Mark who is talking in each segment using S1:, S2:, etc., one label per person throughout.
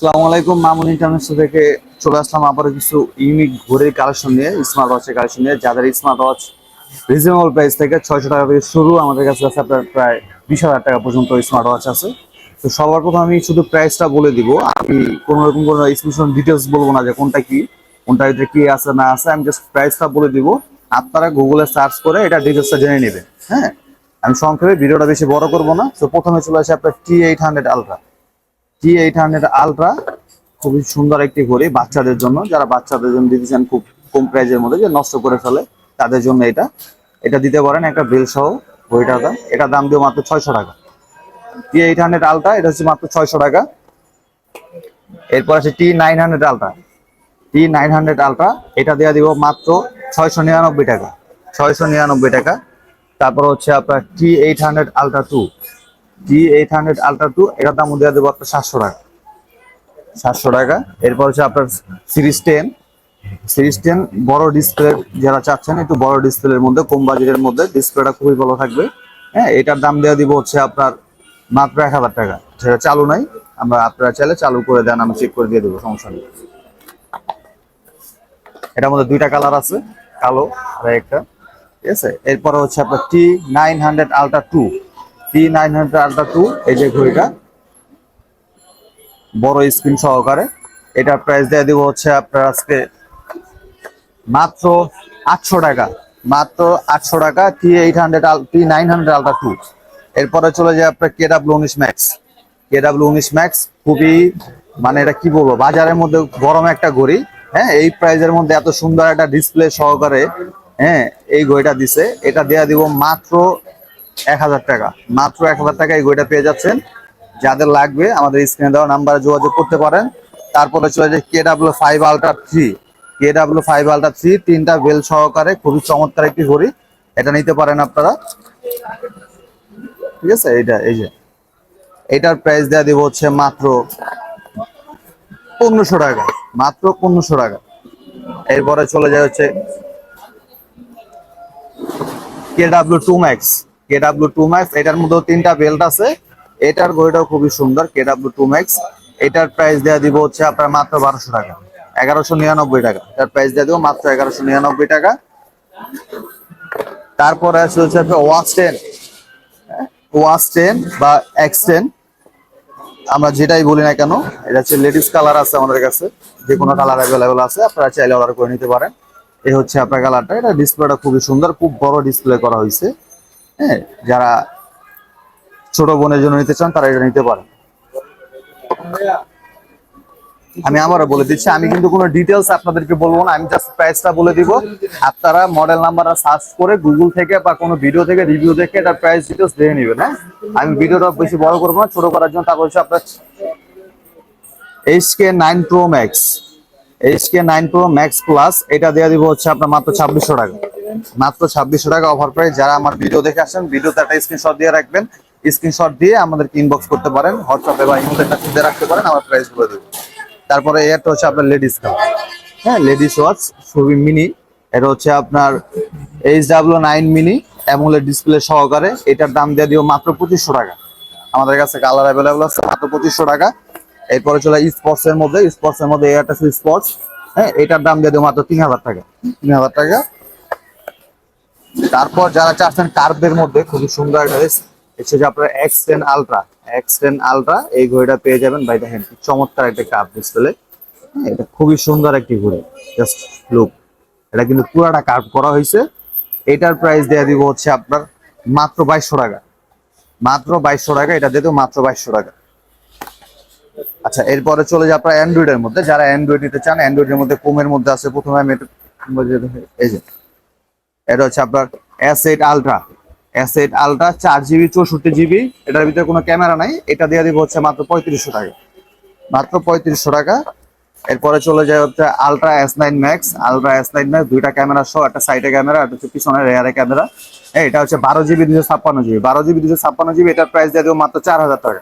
S1: আসসালামু আলাইকুম, মামুন ইন্টারন্যাশনাল থেকে চলে আসলাম আবার কিছু ইউনিক ঘড়ির কালেকশন নিয়ে স্মার্ট ওয়াচের কালেকশন নিয়ে। যাদের স্মার্ট ওয়াচ রিজনেবল প্রাইস থেকে ছয়শো টাকা থেকে শুরু, আমাদের কাছে আছে আপনার প্রায় বিশ হাজার টাকা পর্যন্ত স্মার্ট ওয়াচ আছে। তো সবার প্রথম আমি শুধু প্রাইসটা বলে দিব। আমি কোনো রকম কোনো স্পেশাল ডিটেলস বলব না যে কোনটা কি কোনটা এটা কি আছে না আছে, আমি জাস্ট প্রাইসটা বলে দিব। আপনারা গুগলে সার্চ করে এটা ডিটেলসটা জেনে নেবেন হ্যাঁ? আমি সংক্ষেপে ভিডিওটা বেশি বড় করব না। তো প্রথমে চলে আসে আপনার T eight hundred ultra T eight hundred ultra খুবই সুন্দর একটি ঘড়ি বাচ্চাদের জন্য। যারা বাচ্চাদের জন্য দিতে খুব কম প্রাইজের মধ্যে, যে নষ্ট করে ফেলে, তাদের জন্য এটা। এটা দিতে পারেন একটা বেল সহ ঘড়িটার দাম। এটার দাম দিয়ে মাত্র ছয়শো টাকা। টি এইট হান্ড্রেড আলট্রা এটা হচ্ছে মাত্র ছয়শো টাকা। এরপর আছে T nine hundred ultra T nine hundred ultra এটা দেওয়া দিব মাত্র ছয়শো নিরানব্বই টাকা। ছয়শো নিরানব্বই টাকা। তারপর হচ্ছে আপনার T eight hundred ultra two T eight hundred ultra two এটার দাম দেওয়া দেবো আপনার সাতশো টাকা। সাতশো টাকা। এরপর হচ্ছে আপনার সিরিজ টেন সিরিজ টেন বড় ডিসপ্লে যারা চাচ্ছেন, একটু বড় ডিসপ্লের মধ্যে, কম বাজেটের মধ্যে ডিসপ্লেটা খুবই ভালো থাকবে। হ্যাঁ এটার দাম দেওয়া দিব হচ্ছে আপনার মাত্র এক হাজার টাকা। সেটা চালু নাই। আমরা আপনারা চাইলে চালু করে দেন, আমি চেক করে দিয়ে দেবো, সমস্যা নেই। এটার মধ্যে দুইটা কালার আছে, কালো আর একটা। ঠিক আছে? এরপরে হচ্ছে আপনার T nine hundred ultra two T nine hundred ultra two এই যে ঘড়িটা। বড় স্ক্রিন সহকারে। এটার প্রাইস দিয়ে দিব হচ্ছে আপনার আজকে মাত্র আটশো টাকা। মাত্র আটশো টাকা T eight hundred T nine hundred ultra two এরপরে চলে যায় আপনার কে ডাব্লিউ উনিশ ম্যাক্স কে ডাব্লিউ উনিশ ম্যাক্স খুবই মানে এটা কি বলব, বাজারের মধ্যে গরম একটা ঘড়ি। হ্যাঁ এই প্রাইজের মধ্যে এত সুন্দর একটা ডিসপ্লে সহকারে হ্যাঁ এই ঘড়িটা দিছে। এটা দেয়া দিব মাত্র এক হাজার টাকা। মাত্র এক হাজার টাকা এই ঘড়িটা পেয়ে যাচ্ছেন। যাদের লাগবে, আমাদের স্ক্রিনে দেওয়া নাম্বারে যোগাযোগ করতে পারেন। তারপরে চলে যায় K W five ultra three. K W five ultra three, তিনটা বেল সহকারে খুবই চমৎকার একটি ঘড়ি এটা নিতে পারেন আপনারা। ঠিক আছে? এইটা, এই যে। এটার প্রাইস দেওয়া দিব হচ্ছে মাত্র পনেরোশো টাকা। মাত্র পনেরোশো টাকা। এরপরে চলে যায় হচ্ছে K W two max. K W two max এটার মধ্যেও তিনটা বেল্ট আছে। এটার ঘড়িটাও খুবই সুন্দর কে ডাব্লিউ টু ম্যাক্স এটার প্রাইস দেওয়া দিব হচ্ছে আপনার মাত্র বারোশো টাকা, এগারোশো নিরানব্বই টাকা। এটার প্রাইস দেওয়া দিব মাত্র এগারোশো নিরানব্বই টাকা। তারপরে আছে হচ্ছে আপনার ওয়াচ টেন ওয়াচ টেন বা এক্স টেন আমরা যেটাই বলি না কেন, এটা হচ্ছে লেডিস কালার আছে আমাদের কাছে। যে কোনো কালার অ্যাভেলেবেল আছে, আপনারা চাইলে অর্ডার করে নিতে পারেন। এই হচ্ছে আপনার কালারটা এটা ডিসপ্লেটা খুবই সুন্দর, খুব বড় ডিসপ্লে করা হয়েছে। হ্যাঁ যারা ছোট বোনের জন্য নিতে চান, তারা এটা নিতে পারেন। আমি আবারও বলে দিচ্ছি, আমি কিন্তু কোনো ডিটেলস আপনাদেরকে বলব না, আমি জাস্ট প্রাইসটা বলে দিব। আপনারা মডেল নাম্বারটা সার্চ করে গুগল থেকে বা কোনো ভিডিও থেকে রিভিউ দেখে এটা প্রাইস ডিটেলস দেখে নেবেন হ্যাঁ? আমি ভিডিওটা বেশি বড় করব না, ছোট করার জন্য তারপর হচ্ছে আপনার H K nine pro max H K nine pro max plus এটা দেওয়া দিব হচ্ছে আপনার মাত্র ছাব্বিশশো টাকা। মাত্র ছাব্বিশশো টাকা অফার প্রাইস যারা আমার ভিডিও দেখে আসেন ভিডিওতে একটা স্ক্রিনশট দিয়ে রাখবেন। স্ক্রিনশট দিয়ে আমাদেরকে ইনবক্স করতে পারেন। হোয়াটসঅ্যাপে বা ইমেলে দিয়ে রাখতে পারেন, আমার প্রাইস বলে দেবো। তারপরে এটা হচ্ছে আপনার লেডিস কালার হ্যাঁ লেডিস ওয়াচ খুবই মিনি এটা হচ্ছে আপনার H W nine mini AMOLED display সহকারে। এটার দাম দিয়ে দিও মাত্র পঁচিশশো টাকা। আমাদের কাছে কালার অ্যাভেলেবল আছে, মাত্র পঁচিশশো টাকা। এরপরে চলে স্পোর্টস এর মধ্যে। স্পোর্টস এর মধ্যে এয়ারটা স্পোর্টস হ্যাঁ এটার দাম দিয়ে দিও মাত্র তিন হাজার টাকা। তিন হাজার টাকা। তারপর যারা চাচ্ছেন কার্ভের মধ্যে, খুবই সুন্দর একটা যে আপনার X ten ultra X ten ultra এই ঘড়িটা পেয়ে যাবেন ভাই দেখেন চমৎকার একটা কাপ ডিসপ্লে এটা খুবই সুন্দর একটি ঘড়ি জাস্ট লুক এটা কিন্তু পুরাটা কার্ভ করা হয়েছে। এটার প্রাইস দেওয়া দিব হচ্ছে আপনার মাত্র বাইশশো টাকা। মাত্র বাইশশো টাকা, এটা দিয়ে মাত্র বাইশশো টাকা। আচ্ছা এরপরে চলে যায় আপনার অ্যান্ড্রয়েডের মধ্যে। যারা অ্যান্ড্রয়েড নিতে চান অ্যান্ড্রয়েডের মধ্যে কমের মধ্যে আছে, প্রথমে আমি এই যে এটা হচ্ছে আপনার এইট আলট্রা এইট আলট্রা চার জিবি চৌষট্টি জিবি এটার ভিতরে কোনো ক্যামেরা নাই। এটা দিয়ে দিব হচ্ছে মাত্র পঁয়ত্রিশশো টাকা। মাত্র পঁয়ত্রিশশো টাকা। এরপরে চলে যায় হচ্ছে ultra S nine max ultra S nine max দুইটা ক্যামেরা সহ, একটা সাইডে ক্যামেরা, একটা হচ্ছে পিছনে রেয়ারে ক্যামেরা। হ্যাঁ এটা হচ্ছে বারো জিবি দুশো ছাপ্পান্ন জিবি বারো জিবি দুশো ছাপ্পান্ন জিবি এটার প্রাইস দিয়ে দেবো মাত্র চার হাজার টাকা।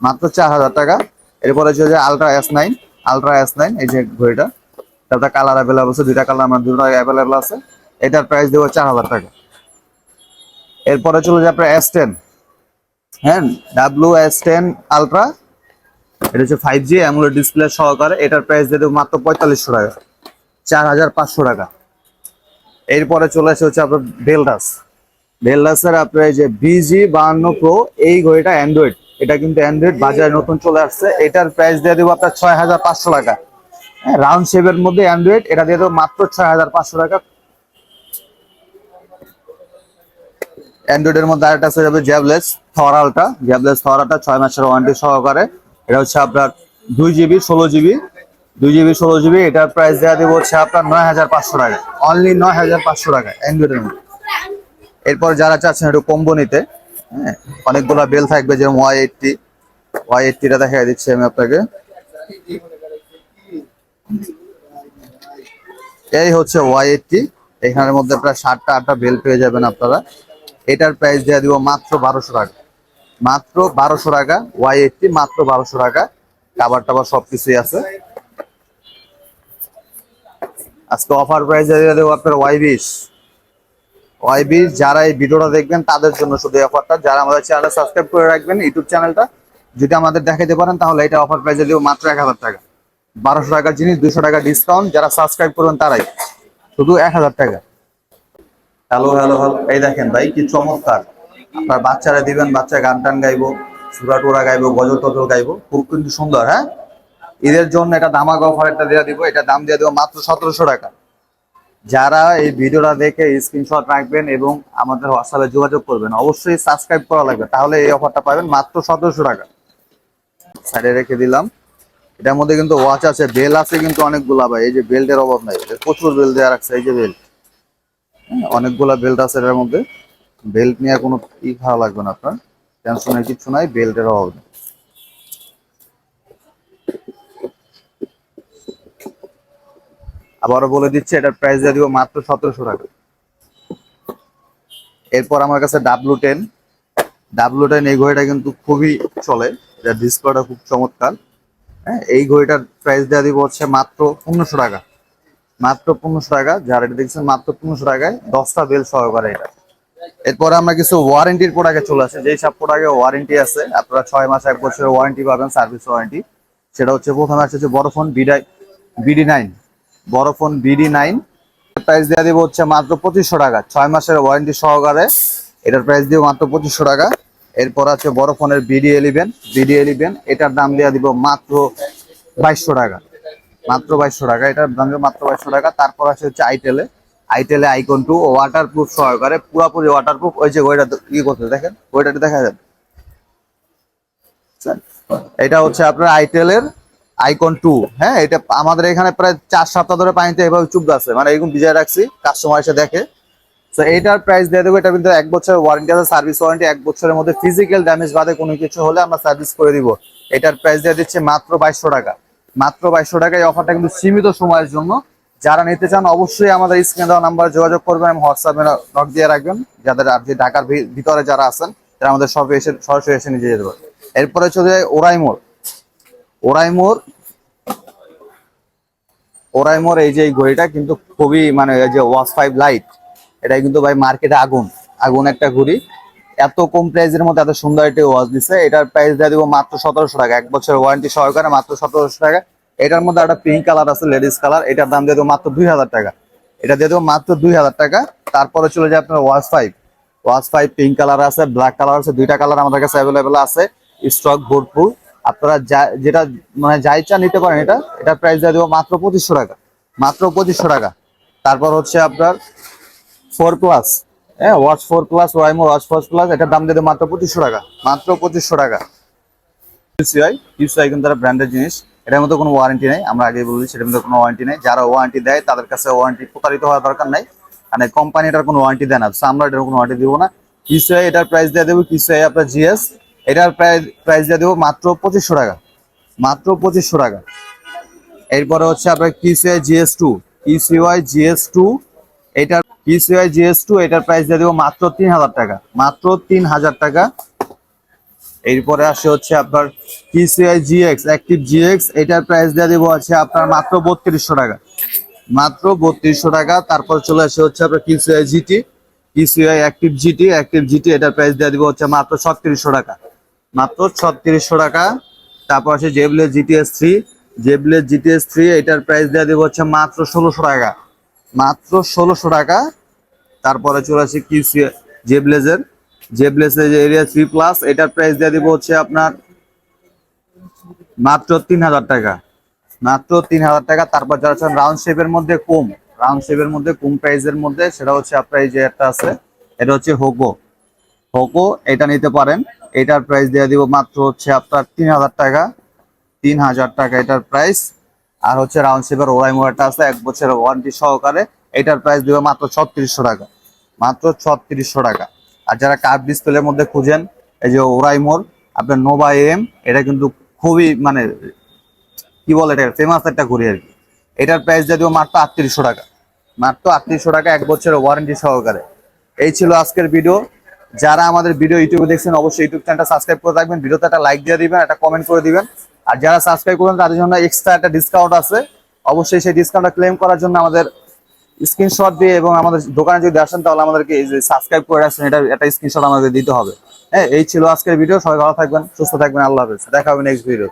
S1: মাত্র চার হাজার টাকা। এরপরে চলে যে ultra S nine ultra S nine এই যে ঘড়িটা। তারপরে কালার অ্যাভেলেবল আছে। দুইটা কালার আমার দুটো অ্যাভেলেবল আছে। এটার প্রাইস দেবো চার হাজার টাকা। এরপরে চলে যায় আপনার এস টেন হ্যাঁ ডাব্লু এস টেন আলট্রা এটা হচ্ছে ফাইভ জি অ্যামুলেট ডিসপ্লে সহকারে। এটার প্রাইস দিয়ে দেবো মাত্র পঁয়তাল্লিশশো টাকা। চার হাজার পাঁচশো টাকা। এরপরে চলে আসে হচ্ছে আপনার বেলডাস বেলডাসের আপনার এই যে বিজি বাহান্ন প্রো এই ঘড়িটা অ্যান্ড্রয়েড এটা কিন্তু অ্যান্ড্রয়েড বাজারে নতুন চলে আসছে। এটার প্রাইস দিয়ে দেবো আপনার ছয় হাজার পাঁচশো টাকা। হ্যাঁ রাউন্ড শেপের মধ্যে অ্যান্ড্রয়েড এটা দিয়ে দেবো মাত্র ছয় হাজার পাঁচশো টাকা। অ্যান্ড্রয়েডের মধ্যে আরেকটা আছে যাবে জ্যাবলেস থরালটা জ্যাবলেস থরাটা ছয় মাসের ওয়ারেন্টি সহকারে। এটা হচ্ছে আপনার দুই জিবি ষোলো জিবি দুই জিবি ষোলো জিবি এটার প্রাইস দেওয়া দিব হচ্ছে আপনার নয় হাজার পাঁচশো টাকা। অনলি নয় হাজার পাঁচশো টাকা, অ্যান্ড্রয়েডের মধ্যে। এরপর যারা চাচ্ছেন একটু কম্বো নিতে হ্যাঁ অনেকগুলো বেল থাকবে, যেমন ওয়াই এইটটি ওয়াই এইটটিটা দেখা দিচ্ছি আমি আপনাকে। এই হচ্ছে ওয়াই এইটটি এখানের মধ্যে প্রায় সাতটা আটটা বেল পেয়ে যাবেন আপনারা। এটার প্রাইস দিয়ে দিব মাত্র বারোশো টাকা। মাত্র বারোশো টাকা ওয়াই এইটটি মাত্র বারোশো টাকা। কাবার টাবার সবকিছুই আছে। আজকে অফার প্রাইস দিয়ে দেবো আপনার ওয়াই বিশ ওয়াই বিশ যারা এই ভিডিওটা দেখবেন, তাদের জন্য শুধু অফারটা যারা আমাদের চ্যানেলটা সাবস্ক্রাইব করে রাখবেন ইউটিউব চ্যানেলটা যদি আমাদের দেখাতে পারেন, তাহলে এটা অফার প্রাইসে দেবো মাত্র এক হাজার টাকা। বারোশো টাকার জিনিস দুশো টাকা ডিসকাউন্ট যারা সাবস্ক্রাইব করবেন, তারাই। শুধু এক হাজার টাকা। Hello hello hello. এই দেখেন ভাই, কি চমৎকার। আপনার বাচ্চারা দিবেন, বাচ্চা গান টান গাইবো, সুরা টুরা গাইবো, গজল টজল গাইবো। খুব কিন্তু সুন্দর হ্যাঁ? ঈদের জন্য এটা দামাক অফার একটা দিয়ে দিব, এটা দাম দিয়ে দেবো মাত্র সতেরোশো টাকা। যারা এই ভিডিওটা দেখে স্ক্রিনশট রাখবেন এবং আমাদের হোয়াটসঅ্যাপে যোগাযোগ করবেন, অবশ্যই সাবস্ক্রাইব করা লাগবে। তাহলে এই অফারটা পাবেন মাত্র সতেরোশো টাকা। সাইডে রেখে দিলাম। এটার মধ্যে কিন্তু ওয়াচ আছে বেল আছে কিন্তু অনেকগুলা ভাই। এই যে বেল্টের অভাব নাই প্রচুর বেল দেওয়া রাখছে, এই যে বেল্ট অনেকগুলা বেল্ট আছে এটার মধ্যে। বেল্ট নিয়ে কোনো ই খাওয়া লাগবে না আপনার। টেনশনের কিছু নাই বেল্টের অভাব নেই। আবারও বলে দিচ্ছি, এটার প্রাইস দিয়ে দিব মাত্র সতেরোশো টাকা। এরপর আমার কাছে ডাব্লু টেন ডাব্লু টেন এই ঘড়িটা কিন্তু খুবই চলে ডিসপ্লেটা খুব চমৎকার। হ্যাঁ এই ঘড়িটার প্রাইস দেওয়া দিব হচ্ছে মাত্র পনেরোশো টাকা। মাত্র পনেরোশো টাকা, যারা এটা দেখছেন মাত্র পনেরোশো টাকায় দশটা বেল সহকারে এটা। এরপরে আমরা কিছু ওয়ারেন্টির প্রোডাক্টে চলে আসে। যেই সব প্রোডাক্টে ওয়ারেন্টি আছে, আপনারা ছয় মাস, এক বছরের ওয়ারেন্টি পাবেন সার্ভিস ওয়ারেন্টি সেটা হচ্ছে প্রথমে আসছে হচ্ছে বড় ফোন বিডাই বিডি নাইন বড় ফোন বিডি নাইন প্রাইস দেওয়া দিব হচ্ছে মাত্র পঁচিশশো টাকা। ছয় মাসের ওয়ারেন্টি সহকারে এটার প্রাইস দিব মাত্র পঁচিশশো টাকা। এরপর আছে বড় ফোনের বিডি এলিভেন বিডি এলিভেন এটার দাম দেওয়া দিব মাত্র বাইশশো টাকা। মাত্র বাইশশো টাকা, এটার দাম মাত্র বাইশশো টাকা, তারপর আছে হচ্ছে আইটেলে আইটেলে আইকন টু ওয়াটার প্রুফ সহকারে, পুরোপুরি ওয়াটার প্রুফ ওই যে ওইটা কি করতে দেখেন, ওইটাতে দেখা যাবে। এটা হচ্ছে আপনার আইটেলের আইকন টু হ্যাঁ এটা আমাদের এখানে প্রায় চার সপ্তাহ ধরে পানিতে এভাবে চুপ আছে মানে এরকম বিজয় রাখছি কাস্টমার এসে দেখে। তো এটার প্রাইস দিয়ে দেবো, এটা কিন্তু এক বছরের ওয়ারেন্টি আছে সার্ভিস ওয়ারেন্টি এক বছরের মধ্যে ফিজিক্যাল ড্যামেজ বাদে কোনো কিছু হলে আমরা সার্ভিস করে দিব। এটার প্রাইস দিয়ে দিচ্ছে মাত্র বাইশশো টাকা। মাত্র বাইশশো টাকা এই অফারটা কিন্তু সীমিত সময়ের জন্য। যারা নিতে চান, অবশ্যই আমাদের স্ক্রিনে দেওয়া নাম্বার যোগাযোগ করবেন এবং হোয়াটসঅ্যাপে নক দিয়ে রাখবেন। যাদের যে ঢাকার ভিতরে যারা আছেন, তারা আমাদের শপে এসে সরাসরি এসে নিয়ে যেতে পারবে এরপরে চলে যায় ওরাইমোর ওরাইমোর ওরাইমোর এই যে এই ঘড়িটা কিন্তু খুবই মানে এই যে ওয়াশ ফাইভ লাইট এটা কিন্তু ভাই মার্কেটে আগুন। আগুন একটা ঘড়ি। এত কম প্রাইসের মধ্যে এত সুন্দর একটি ওয়াচ দিছে। এটার প্রাইস দিয়ে দিব মাত্র সতেরোশো টাকা। এক বছর ওয়ারেন্টি সহকারে মাত্র সতেরোশো টাকা। এটার মধ্যে একটা পিঙ্ক কালার আছে লেডিস কালার এটার দাম দিয়ে দেবো মাত্র দুই হাজার টাকা। এটা দিয়ে দেবো মাত্র দুই হাজার টাকা। তারপরে চলে যায় আপনার watch five watch five pink colour আছে ব্ল্যাক কালার আছে, দুইটা কালার আমাদের কাছে অ্যাভেলেবেল আছে। স্টক ভরপুর আপনারা যা- যেটা মানে যা ইচ্ছা নিতে পারেন এটা। এটার প্রাইস দিয়ে দেবো মাত্র পঁচিশশো টাকা। মাত্র পঁচিশশো টাকা। তারপর হচ্ছে আপনার ফোর প্লাস হ্যাঁ ওয়াচ ফোর প্লাস ওয়াইমো ওয়াচ ফোর প্লাস এটার দাম দিয়ে মাত্র পঁচিশশো টাকা। মাত্র পঁচিশশো টাকা। ইউসিআই ইউসিআই কিন্তু তারা ব্র্যান্ডের জিনিস। এটার মধ্যে কোনো ওয়ারেন্টি নেই, আমরা আগে বলেছি সেটার মধ্যে কোনো ওয়ারেন্টি নেই। যারা ওয়ারেন্টি দেয়, তাদের কাছে ওয়ারেন্টি প্রতারিত হওয়ার দরকার নাই। মানে কোম্পানি এটার কোনো ওয়ারেন্টি দেয় না। আমরা এটার কোনো ওয়ারেন্টি দিব না। কিসিআই এটার প্রাইস দিয়ে দেবো কিসিআই আপনার জিএস এটার প্রাইস প্রাইস দিয়ে দেবো মাত্র পঁচিশশো টাকা। মাত্র পঁচিশশো টাকা। এরপরে হচ্ছে আপনার কিসিআই জিএস টু কিসিআই জিএস টু এটার কিসিআই জিএস টু এটার প্রাইস দিয়ে দেবো মাত্র তিন হাজার টাকা। মাত্র তিন হাজার টাকা। এরপরে আসে হচ্ছে আপনার কিসিআই জিএক্স অ্যাক্টিভ জিএক্স এটার প্রাইস দিয়ে দেবো আছে আপনার মাত্র বত্রিশশো টাকা। মাত্র বত্রিশশো টাকা। তারপর চলে আসে হচ্ছে আপনার কিসিআই জিটি কিসিআই অ্যাক্টিভ জিটি অ্যাক্টিভ জিটি এটার প্রাইস দিয়ে দিব হচ্ছে মাত্র ছত্রিশশো টাকা। মাত্র ছত্রিশশো টাকা। তারপর আছে Zeblaze GTS three Zeblaze GTS three এটার প্রাইস দেওয়া দেবো হচ্ছে মাত্র ষোলোশো টাকা। মাত্র ষোলোশো টাকা। তারপরে চলে আসে কিউসি জেবলেজের জেবলেসের যে এরিয়া থ্রি প্লাস এটার প্রাইস দেওয়া দিব হচ্ছে আপনার মাত্র তিন হাজার টাকা। মাত্র তিন হাজার টাকা। তারপর যারা চান রাউন্ড শেপের মধ্যে কম রাউন্ড শেপের মধ্যে কম প্রাইসের মধ্যে, সেটা হচ্ছে আপনার এই যে একটা আছে, এটা হচ্ছে হোকো হোকো এটা নিতে পারেন। এটার প্রাইস দিয়ে দিব মাত্র হচ্ছে আপনার তিন হাজার টাকা। তিন হাজার টাকা এটার প্রাইস আর হচ্ছে রাউন্ড শেপের ওরাই মোবাইলটা আছে এক বছরের ওয়ারেন্টি সহকারে। এটার প্রাইস দিব মাত্র ছত্রিশশো টাকা। মাত্র ছত্রিশশো টাকা। আর যারা কার্ভ ডিসপ্লের মধ্যে খুঁজেন, এই যে ওরাইমোর আপনার নোভা এম এটা কিন্তু খুবই মানে কি বলে এটা ফেমাস একটা ঘড়ি আর কি। এটার প্রাইস দিয়ে দিব মাত্র আটত্রিশশো টাকা। মাত্র আটত্রিশশো টাকা এক বছরের ওয়ারেন্টি সহকারে। এই ছিল আজকের ভিডিও যারা আমাদের ভিডিও ইউটিউবে দেখছেন, অবশ্যই ইউটিউব চ্যানেলটা সাবস্ক্রাইব করে রাখবেন। ভিডিওতে একটা লাইক দিয়ে দিবেন, একটা কমেন্ট করে দিবেন। আর যারা সাবস্ক্রাইব করবেন, তাদের জন্য এক্সট্রা একটা ডিসকাউন্ট আছে। অবশ্যই সেই ডিসকাউন্টটা ক্লেম করার জন্য আমাদের স্ক্রিনশট দিয়ে এবং আমাদের দোকানে যদি আসেন, তাহলে আমাদেরকে এই যে সাবস্ক্রাইব করে আসেন এটা একটা স্ক্রিনশট আমাদের দিতে হবে। হ্যাঁ এই ছিল আজকের ভিডিও সবাই ভালো থাকবেন, সুস্থ থাকবেন। আল্লাহ হাফেজ। দেখা হবে নেক্সট ভিডিও